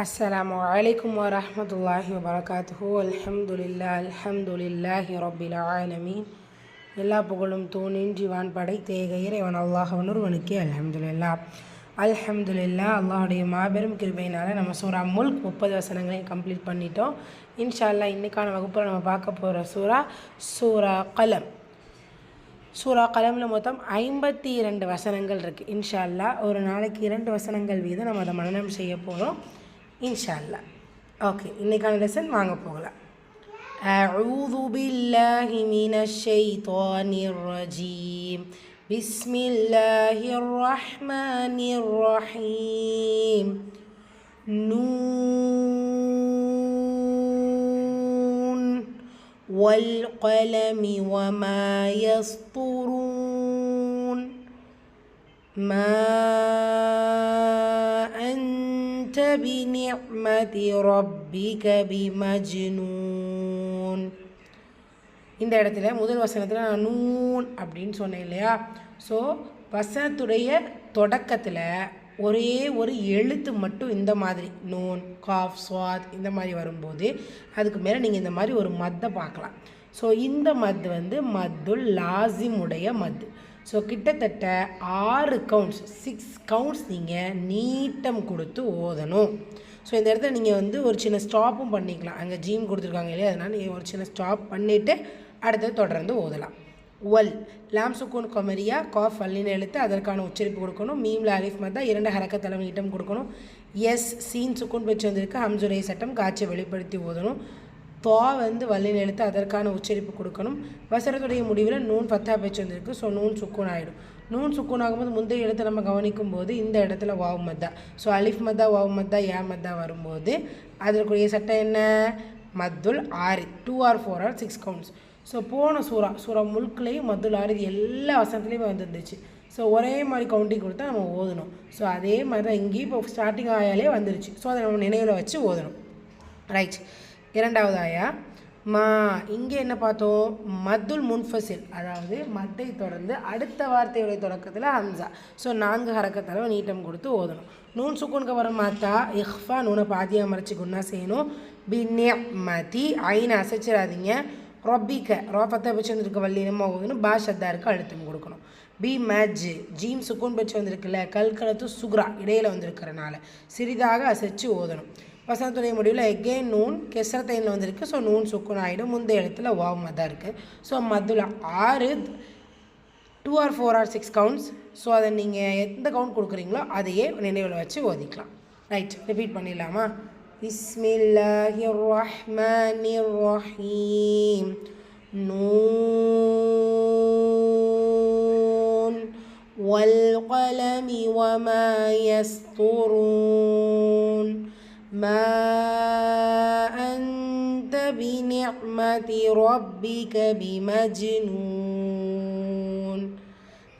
السلام عليكم ورحمة الله وبركاته الحمد لله الحمد لله رب العالمين எல்லா புகழும் தூணின் ஜீவான் படை தேக இறைவன் அல்லாஹ் ஒருவனுக்கே அல்ஹம்துலில்லா அல்ஹம்துலில்லா அல்லாஹுடைய மாபெரும் கிருபையினால் நம்ம சூரா முல்க் முப்பது வசனங்களையும் கம்ப்ளீட் பண்ணிட்டோம் இன்ஷா அல்லாஹ் இன்றைக்கான வகுப்பில் நம்ம பார்க்க போகிற சூரா சூரா கலம் சூரா கலமில் மொத்தம் ஐம்பத்தி இரண்டு வசனங்கள் இருக்குது இன்ஷா அல்லாஹ் ஒரு நாளைக்கு இரண்டு வசனங்கள் வீதம் நம்ம அதை மனனம் செய்ய போகிறோம் இன்ஷா அல்லாஹ் ஓகே இன்றைக்கான லெசன் வாங்க போகலாம் أعوذ بالله من الشيطان الرجيم بسم الله الرحمن الرحيم نون والقلم وما يسطرون ما أنت بنعمة ربك بمجنون இந்த இடத்துல முதல் வசனத்தில் நான் நூன் அப்படின்னு சொன்னேன் இல்லையா ஸோ வசனத்துடைய தொடக்கத்தில் ஒரே ஒரு எழுத்து மட்டும் இந்த மாதிரி நூன் காஃப் ஸ்வாத் இந்த மாதிரி வரும்போது அதுக்கு மேலே நீங்கள் இந்த மாதிரி ஒரு மத்தை பார்க்கலாம் ஸோ இந்த மத்து வந்து மத்துல் லாசிம் உடைய மத்து ஸோ கிட்டத்தட்ட ஆறு கவுண்ட்ஸ் சிக்ஸ் கவுண்ட்ஸ் நீங்கள் நீட்டம் கொடுத்து ஓதணும். ஸோ இந்த இடத்துல நீங்கள் வந்து ஒரு சின்ன ஸ்டாப்பும் பண்ணிக்கலாம். அங்கே ஜீம் கொடுத்துருக்காங்க இல்லையா? அதனால் நீங்கள் ஒரு சின்ன ஸ்டாப் பண்ணிவிட்டு அடுத்தது தொடர்ந்து ஓதலாம். ஒல் லாம் சுக்கூன் கொமரியா காஃப் அல்லின்னு எழுத்து அதற்கான உச்சரிப்பு கொடுக்கணும். மீம்ல அலிஃப் மத்தா இரண்டு ஹரக்க தலைமை கொடுக்கணும். எஸ் சீன் சுக்கூன் பெற்று வந்திருக்கு. ஹம்சுரை சட்டம் காட்சியை வெளிப்படுத்தி ஓதணும். தோ வந்து வல்லின் எழுத்து அதற்கான உச்சரிப்பு கொடுக்கணும். வசரத்துடைய முடிவில் நூன் பத்தா பேச்சு வந்திருக்கு. ஸோ நூன் சுக்கூன் ஆகிடும் நூன் சுக்கூன் ஆகும்போது முந்தைய எழுத்தை நம்ம கவனிக்கும் போது இந்த இடத்துல வாவ் மத்தா. ஸோ அலிஃப் மத்தா வாவ் மத்தா ஏ மத்தா வரும்போது அதற்குரிய சட்டம் என்ன? மத்துல் ஆறு two or four or six counts. So போன சூறா சூறா முழுக்கிலையும் மத்துல் ஆறு இது எல்லா வசனத்துலேயுமே வந்துருந்துச்சு. ஸோ ஒரே மாதிரி கவுண்டிங் கொடுத்தா நம்ம ஓதணும். ஸோ அதே மாதிரி தான் இங்கேயும் இப்போ ஸ்டார்டிங் ஆயாலே வந்துருச்சு. ஸோ அதை நம்ம நினைவில் வச்சு ஓதணும். ரைட் இரண்டாவது ஆயா. மா இங்கே என்ன பார்த்தோம்? மத்துல் முன்ஃபசில் அதாவது மட்டை தொடர்ந்து அடுத்த வார்த்தையுடைய தொடக்கத்தில் ஹம்சா. ஸோ நான்கு ஹரக்கத்தளவு நீட்டம் கொடுத்து ஓதணும். நூன் சுக்குனுக்கு வர மாத்தா இஹ்ஃபா நூனை பாதியாக மறைச்சி குன்னா செய்யணும். பின்னே மதி ஐனை அசைச்சிடாதீங்க. ரொபிக்க ரோபத்தை வச்சு வந்திருக்க வல்லினமாக ஓதணும். பாஷத்தாருக்கு அழுத்தம் கொடுக்கணும். பி மேஜ் ஜீம் சுக்கூன் பெற்று வந்திருக்குல்ல கல்கலத்து சுக்ரா இடையில் வந்திருக்கிறனால சிறிதாக அசைச்சு ஓதணும். வசனத்துடைய முடிவில் எகெயின் நூன் கெசரத்தைனில் வந்திருக்கு ஸோ நூன் சுக்குன் ஆகிடும் முந்தைய இடத்துல வாவ் மதா இருக்குது ஸோ மதுல ஆறு two or four or six counts so அதை நீங்கள் எந்த கவுண்ட் கொடுக்குறீங்களோ அதையே நினைவில் வச்சு ஓதிக்கலாம் ரைட் ரிப்பீட் பண்ணிடலாமா பிஸ்மில்லாஹி ரஹ்மானி ரஹீம் நூன் والقلم وما يسطرون ما أنت بنعمة ربك بمجنون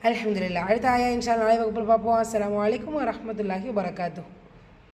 الحمد لله அடுத்த ஆயா இன்ஷா நாளை வகுப்பில் பார்ப்போம் அஸ்லாம் வலைக்கம் வரமத்துல்லாஹி வரகாத்து